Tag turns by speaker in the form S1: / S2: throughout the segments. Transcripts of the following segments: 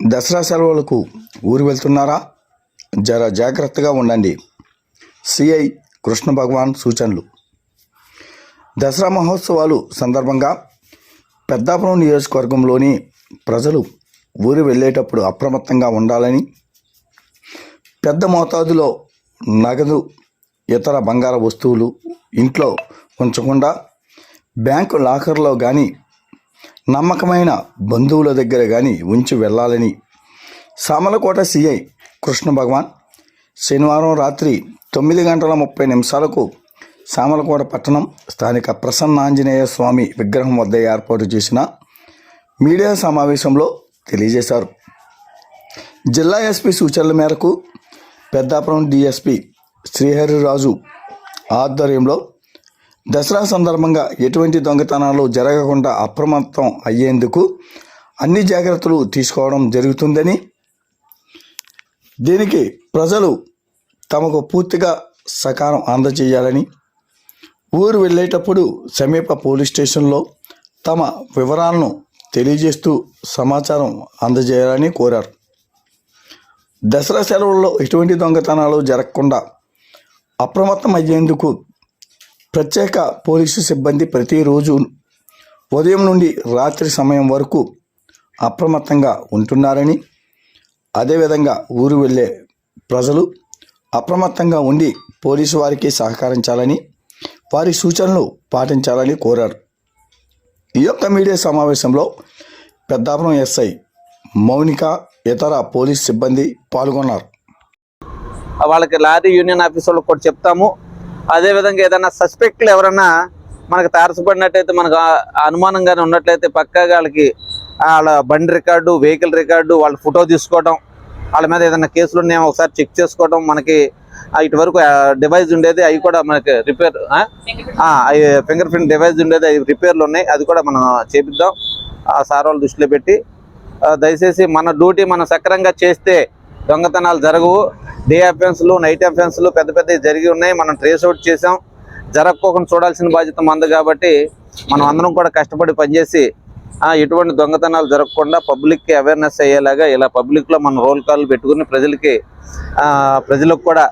S1: దసరా సెలవులకు ఊరు వెళ్తున్నారా? జర జాగ్రత్తగా ఉండండి. సిఐ కృష్ణ భగవాన్ సూచనలు. దసరా మహోత్సవాలు సందర్భంగా పెద్దాపురం నియోజకవర్గంలోని ప్రజలు ఊరు వెళ్ళేటప్పుడు అప్రమత్తంగా ఉండాలని పెద్ద మోతాదులో నగదు ఇతర బంగార వస్తువులు ఇంట్లో ఉంచకుండా బ్యాంకు లాకర్లో కానీ నమ్మకమైన బంధువుల దగ్గర కానీ ఉంచి వెళ్ళాలని సామలకోట సిఐ కృష్ణ భగవాన్ శనివారం రాత్రి తొమ్మిది గంటల ముప్పై నిమిషాలకు సామలకోట పట్టణం స్థానిక ప్రసన్నాంజనేయ స్వామి విగ్రహం వద్ద ఏర్పాటు చేసిన మీడియా సమావేశంలో తెలియజేశారు. జిల్లా ఎస్పీ సూచనల మేరకు పెద్దాపురం డిఎస్పి శ్రీహరిరాజు ఆధ్వర్యంలో దసరా సందర్భంగా ఎటువంటి దొంగతనాలు జరగకుండా అప్రమత్తం అయ్యేందుకు అన్ని జాగ్రత్తలు తీసుకోవడం జరుగుతుందని దీనికి ప్రజలు తమకు పూర్తిగా సకాలం అందజేయాలని ఊరు వెళ్ళేటప్పుడు సమీప పోలీస్ స్టేషన్లో తమ వివరాలను తెలియజేస్తూ సమాచారం అందజేయాలని కోరారు. దసరా సెలవుల్లో ఎటువంటి దొంగతనాలు జరగకుండా అప్రమత్తం అయ్యేందుకు ప్రత్యేక పోలీసు సిబ్బంది ప్రతిరోజు ఉదయం నుండి రాత్రి సమయం వరకు అప్రమత్తంగా ఉంటున్నారని అదేవిధంగా ఊరు వెళ్ళే ప్రజలు అప్రమత్తంగా ఉండి పోలీసు వారికి సహకరించాలని వారి సూచనలు పాటించాలని కోరారు. ఈ యొక్క మీడియా సమావేశంలో పెద్దాపురం ఎస్ఐ మౌనిక ఇతర పోలీస్ సిబ్బంది పాల్గొన్నారు.
S2: వాళ్ళకి లారీ యూనియన్ ఆఫీస్ వాళ్ళకి కూడా చెప్తాము. అదే విధంగా ఏదైనా సస్పెక్ట్లు ఎవరన్నా మనకు తారసపడినట్టయితే మనకు అనుమానంగానే ఉన్నట్లయితే పక్కాగా వాళ్ళకి వాళ్ళ బండి రికార్డు వెహికల్ రికార్డు వాళ్ళ ఫోటో తీసుకోవడం వాళ్ళ మీద ఏదైనా కేసులు ఉన్నాయేమో ఒకసారి చెక్ చేసుకోవడం మనకి ఆ, ఇటువరకు డివైస్ ఉండేది అవి కూడా మనకి రిపేర్ అవి ఫింగర్ ప్రింట్ డివైస్ ఉండేది అవి రిపేర్లు ఉన్నాయి అది కూడా మనం చేపిద్దాం. ఆ సార్ వాళ్ళ దృష్టిలో పెట్టి దయచేసి మన డ్యూటీ మనం సక్రంగా చేస్తే దొంగతనాలు జరగవు. డే అఫెన్స్లు నైట్ అఫెన్స్లు పెద్ద పెద్దవి జరిగి ఉన్నాయి. మనం ట్రేస్ అవుట్ చేసాం జరగకోకుండా చూడాల్సిన బాధ్యత మంది కాబట్టి మనం అందరం కూడా కష్టపడి పనిచేసి ఎటువంటి దొంగతనాలు జరగకుండా పబ్లిక్కి అవేర్నెస్ అయ్యేలాగా ఇలా పబ్లిక్లో మనం రోల్ కాల్ పెట్టుకుని ప్రజలకి ప్రజలకు కూడా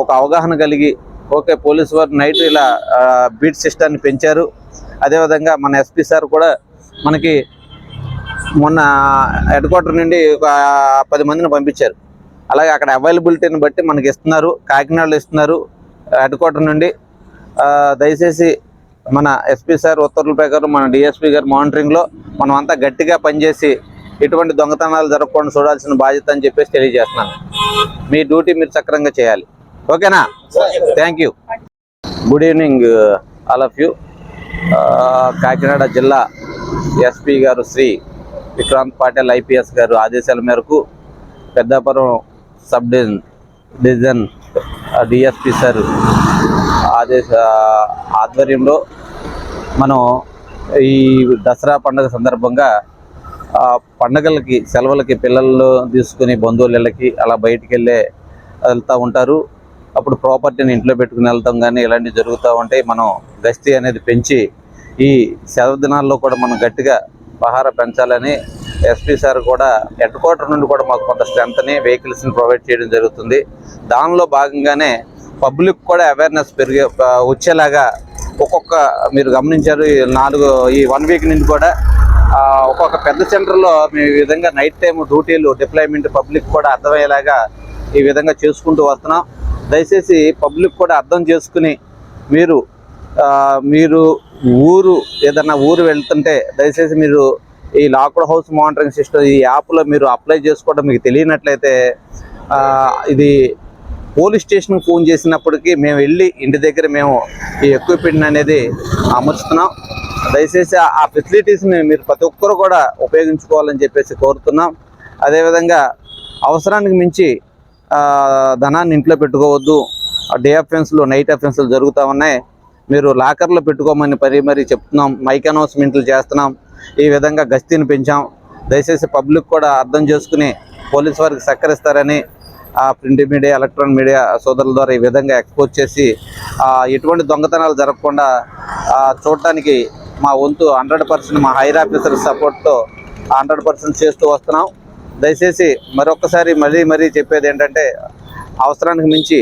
S2: ఒక అవగాహన కలిగి ఓకే పోలీస్ వారు నైట్ ఇలా బీట్ సిస్టాన్ని పెంచారు. అదేవిధంగా మన ఎస్పీ సార్ కూడా మనకి మొన్న హెడ్ క్వార్టర్ నుండి ఒక పది మందిని పంపించారు. అలాగే అక్కడ అవైలబిలిటీని బట్టి మనకి ఇస్తున్నారు కాకినాడలో ఇస్తున్నారు హెడ్ క్వార్టర్ నుండి దయచేసి మన ఎస్పీ సార్ ఉత్తర్వుల ప్రకారం మన డిఎస్పీ గారు మానిటరింగ్లో మనం అంతా గట్టిగా పనిచేసి ఎటువంటి దొంగతనాలు జరగకుండా చూడాల్సిన బాధ్యత అని చెప్పేసి తెలియజేస్తున్నాను. మీ డ్యూటీ మీరు సక్రంగా చేయాలి. ఓకేనా? Thank you good evening all of you Kakinada జిల్లా ఎస్పీ గారు శ్రీ విక్రాంత్ పాటిల్ ఐపీఎస్ గారు ఆదేశాల మేరకు Peddapuram sub division division DSP sir ఆదేశ ఆధ్వర్యంలో మనం ఈ దసరా పండుగ సందర్భంగా ఆ, పండగలకి సెలవులకి పిల్లలు తీసుకుని బంధువులకి అలా బయటికి వెళ్ళే వెళ్తూ ఉంటారు. అప్పుడు ప్రాపర్టీని ఇంట్లో పెట్టుకుని వెళ్తాం కానీ ఇలాంటివి జరుగుతూ ఉంటాయి. మనం గస్తీ అనేది పెంచి ఈ సెలవు దినాల్లో కూడా మనం గట్టిగా పహార పెంచాలని ఎస్పీ సార్ కూడా హెడ్ క్వార్టర్ నుండి కూడా మాకు కొంత స్ట్రెంత్ని వెహికల్స్ని ప్రొవైడ్ చేయడం జరుగుతుంది. దానిలో భాగంగానే పబ్లిక్ కూడా అవేర్నెస్ పెరిగే వచ్చేలాగా ఒక్కొక్క మీరు గమనించారు ఈ నాలుగు ఈ వన్ వీక్ నుండి కూడా ఒక్కొక్క పెద్ద సెంటర్లో మేము ఈ విధంగా నైట్ టైం డ్యూటీలు డిప్లాయ్మెంట్ పబ్లిక్ కూడా అర్థమయ్యేలాగా ఈ విధంగా చేసుకుంటూ వస్తున్నాం. దయచేసి పబ్లిక్ కూడా అర్థం చేసుకుని మీరు మీరు ఊరు ఏదన్నా ఊరు వెళ్తుంటే దయచేసి మీరు ఈ లాక్డ్ హౌస్ మానిటరింగ్ సిస్టమ్ ఈ యాప్లో మీరు అప్లై చేసుకోవడం మీకు తెలియనట్లయితే ఇది పోలీస్ స్టేషన్కి ఫోన్ చేసినప్పటికీ మేము వెళ్ళి ఇంటి దగ్గర మేము ఈ ఎక్విప్మెంట్ అనేది అమర్చుతున్నాం. దయచేసి ఆ- ఫెసిలిటీస్ని మీరు ప్రతి ఒక్కరు కూడా ఉపయోగించుకోవాలని చెప్పేసి కోరుతున్నాం. అదేవిధంగా అవసరానికి మించి ధనాన్ని ఇంట్లో పెట్టుకోవద్దు. డే అఫెన్స్లు నైట్ అఫెన్స్లు జరుగుతూ ఉన్నాయి. మీరు లాకర్లో పెట్టుకోమని పరి మరీ చెప్తున్నాం. మైక్ అనౌన్స్మెంట్లు చేస్తున్నాం. ఈ విధంగా గస్తీని పెంచాం. దయచేసి పబ్లిక్ కూడా అర్థం చేసుకుని పోలీస్ వారికి సహకరిస్తారని ఆ ప్రింట్ మీడియా ఎలక్ట్రానిక్ మీడియా సోదరుల ద్వారా ఈ విధంగా ఎక్స్పోజ్ చేసి ఎటువంటి దొంగతనాలు జరగకుండా చూడటానికి మా వంతు హండ్రెడ్ పర్సెంట్ మా హైర్ ఆఫీసర్ సపోర్ట్తో హండ్రెడ్ పర్సెంట్ చేస్తూ వస్తున్నాం. దయచేసి మరొకసారి మరీ మరీ చెప్పేది ఏంటంటే అవసరానికి మించి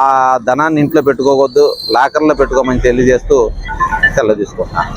S2: ఆ ధనాన్ని ఇంట్లో పెట్టుకోవద్దు లాకర్లో పెట్టుకోమని తెలియజేస్తూ సెలవు తీసుకుంటున్నాను.